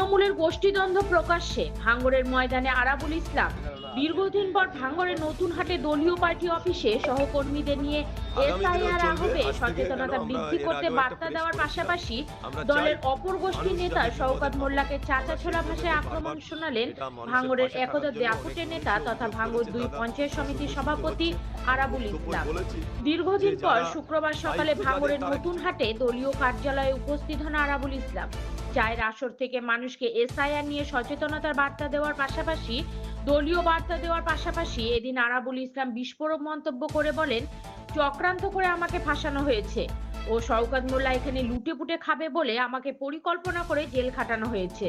গোষ্ঠীদ্বন্দ্ব প্রকাশ্যে ভাঙ্গরের ময়দানে আরাবুল ইসলাম। দীর্ঘদিন পর ভাঙ্গরের নতুন হাটে দলীয় পার্টি অফিসে সহকর্মীদের নিয়ে এসআইআর আহ্বে সচেতনতা বৃদ্ধি করতে বার্তা দেওয়ার পাশাপাশি দলের অপর নেতা শওকত মোল্লাকে চাচাছোলা ভাষায় আক্রমণ শোনালেন ভাঙ্গরের একদা দেয়াকুটের নেতা তথা ভাঙ্গর দুই পঞ্চায়েত সমিতির সভাপতি আরাবুল ইসলাম। দীর্ঘদিন পর শুক্রবার সকালে ভাঙ্গরের নতুন হাটে দলীয় কার্যালয়ে উপস্থিত হন আরাবুল ইসলাম। চায়ের আসর থেকে মানুষকে এসআইআর নিয়ে সচেতনতার বার্তা দেওয়ার পাশাপাশি, দলীয় বার্তা দেওয়ার পাশাপাশি এদিন আরাবুল ইসলাম বিস্ফোরক মন্তব্য করে বলেন, চক্রান্ত করে আমাকে ফাঁসানো হয়েছে ও শওকত মোল্লা এখানে লুটে পুটে খাবে বলে আমাকে পরিকল্পনা করে জেল খাটানো হয়েছে।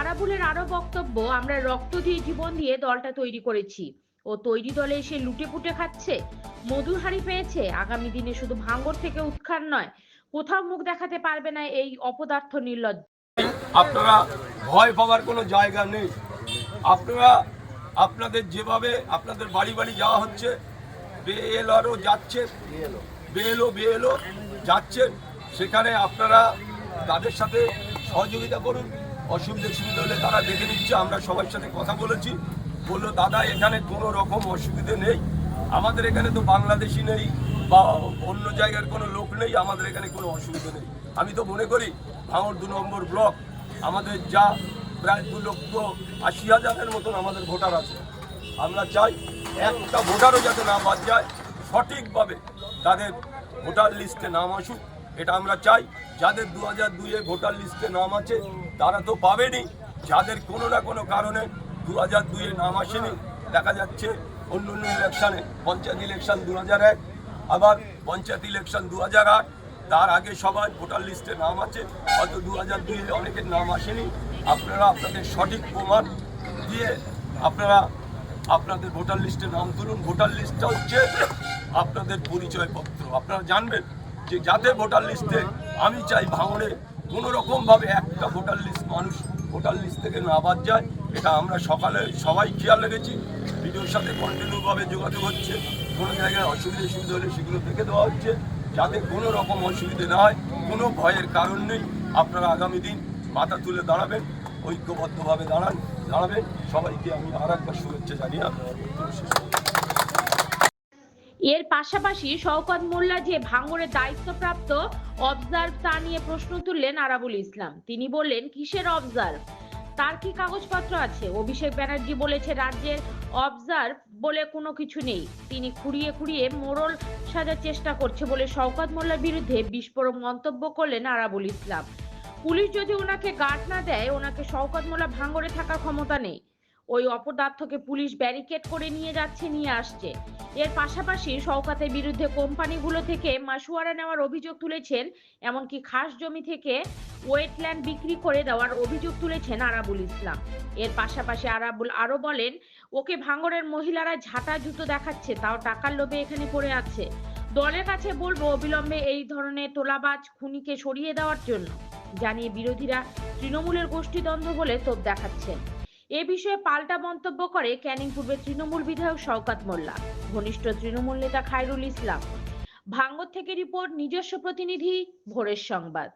আরাবুলের আরও বক্তব্য, আমরা রক্ত দিয়ে জীবন দিয়ে দলটা তৈরি করেছি ও তৈরি দলে এসে লুটে পুটে খাচ্ছে। মধুর হাড়ি পেয়েছে। আগামী দিনে শুধু ভাঙ্গর থেকে উৎখান নয় কোথাও মুখ দেখাতে পারবে না এই অপদার্থ নির্লজ্জ। আপনারা ভয় পাওয়ার কোনো জায়গা নেই। আপনারা আপনাদের যেভাবে আপনাদের বাড়ি বাড়ি যাওয়া হচ্ছে বেএলআরও যাচ্ছে বেএলও বিএলও যাচ্ছেন সেখানে আপনারা তাদের সাথে সহযোগিতা করুন। অসুবিধা সুবিধা হলে তারা দেখে নিচ্ছে, আমরা সবার সাথে কথা বলেছি। বলল, দাদা, এখানে কোনো রকম অসুবিধে নেই। আমাদের এখানে তো বাংলাদেশি নেই। বা অন্য জায়গার কোনো লোক নেই, আমাদের এখানে কোনো অসুবিধা নেই। আমি তো মনে করি, ভাঙর দু নম্বর ব্লক, আমাদের যা প্রায় দু লক্ষ আশি হাজারের মতন আমাদের ভোটার আছে। আমরা চাই একটা ভোটারও যাতে না বাদ যায়, সঠিকভাবে তাদের ভোটার লিস্টে নাম আসুক। এটা আমরা চাই, যাদের দু হাজার দুইয়ে ভোটার লিস্টে নাম আছে, তারা তো পাবেনি। যাদের কোনো না কোনো কারণে দু হাজার দুইয়ে নাম আসেনি, দেখা যাচ্ছে অন্য অন্য ইলেকশানে, পঞ্চায়েত ইলেকশন দু হাজার এক আবার পঞ্চায়েত ইলেকশন দু হাজার আট, তার আগে সবাই ভোটার লিস্টে নাম আছে। হয়তো দু হাজার দুইয়ে অনেকের নাম আসেনি। আপনারা আপনাদের সঠিক প্রমাণ দিয়ে আপনারা আপনাদের ভোটার লিস্টে নাম তুলুন। ভোটার লিস্টটা হচ্ছে আপনাদের পরিচয়পত্র। আপনারা জানবেন যে যাদের ভোটার লিস্টে আমি চাই ভাঙড়ে কোনো রকমভাবে একটা ভোটার লিস্ট মানুষ ভোটার লিস্ট থেকে না বাদ যায়। এটা আমরা সকালে সবাই খেয়াল রেখেছি। ভিডিওর সাথে কন্টিনিউভাবে যোগাযোগ হচ্ছে। কোনো জায়গায় অসুবিধা সুবিধা হলে সেগুলো দেখে দেওয়া হচ্ছে। যাতে কোনো রকম অসুবিধে না হয়, কোনো ভয়ের কারণ নেই। আপনারা আগামী দিন মাথা তুলে দাঁড়াবেন, ঐক্যবদ্ধভাবে দাঁড়ান, দাঁড়াবেন। সবাইকে আমি আর একবার শুভেচ্ছা জানিয়ে করছি। এর পাশাপাশি শওকত মোল্লা যে ভাঙড়ের দায়িত্বপ্রাপ্ত অবজার্ভ তা নিয়ে প্রশ্ন তুললেন আরাবুল ইসলাম। তিনি বললেন, কিসের অবজার্ভ তার কি কাগজপত্র আছে? অভিষেক ব্যানার্জি বলেছে, রাজ্যের অবজার্ভ বলে কোনো কিছু নেই। তিনি খুঁড়িয়ে খুঁড়িয়ে মোরল সাজার চেষ্টা করছে বলে শওকত মোল্লার বিরুদ্ধে বিস্ফোরক মন্তব্য করলেন আরাবুল ইসলাম। পুলিশ যদি ওনাকে গার্ড না দেয়, ওনাকে শওকত মোল্লা ভাঙড়ে থাকার ক্ষমতা নেই। ওই অপদার্থকে পুলিশ ব্যারিকেড করে নিয়ে যাচ্ছে, নিয়ে আসছে। এর পাশাপাশি শওকাতের বিরুদ্ধে কোম্পানিগুলো থেকে মাসুয়ারা নেওয়ার অভিযোগ তুলেছেন, এমনকি খাস জমি থেকে ওয়েটল্যান্ড বিক্রি করে দেওয়ার অভিযোগ তুলেছেন আরাবুল ইসলাম। এর পাশাপাশি আরাবুল আরও বলেন, ওকে ভাঙড়ের মহিলারা ঝাঁটা জুতো দেখাচ্ছে, তাও টাকার লোভে এখানে পড়ে আছে। দলের কাছে বলব অবিলম্বে এই ধরনের তোলাবাজ খুনিকে সরিয়ে দেওয়ার জন্য। জানিয়ে বিরোধীরা তৃণমূলের গোষ্ঠীদ্বন্দ্ব বলে তোপ দেখাচ্ছেন। এ বিষয়ে পাল্টা মন্তব্য করে ক্যানিং পূর্বের তৃণমূল বিধায়ক শওকাত মোল্লা, ঘনিষ্ঠ তৃণমূল নেতা খায়রুল ইসলাম। ভাঙ্গর থেকে রিপোর্ট, নিজস্ব প্রতিনিধি, ভোরের সংবাদ।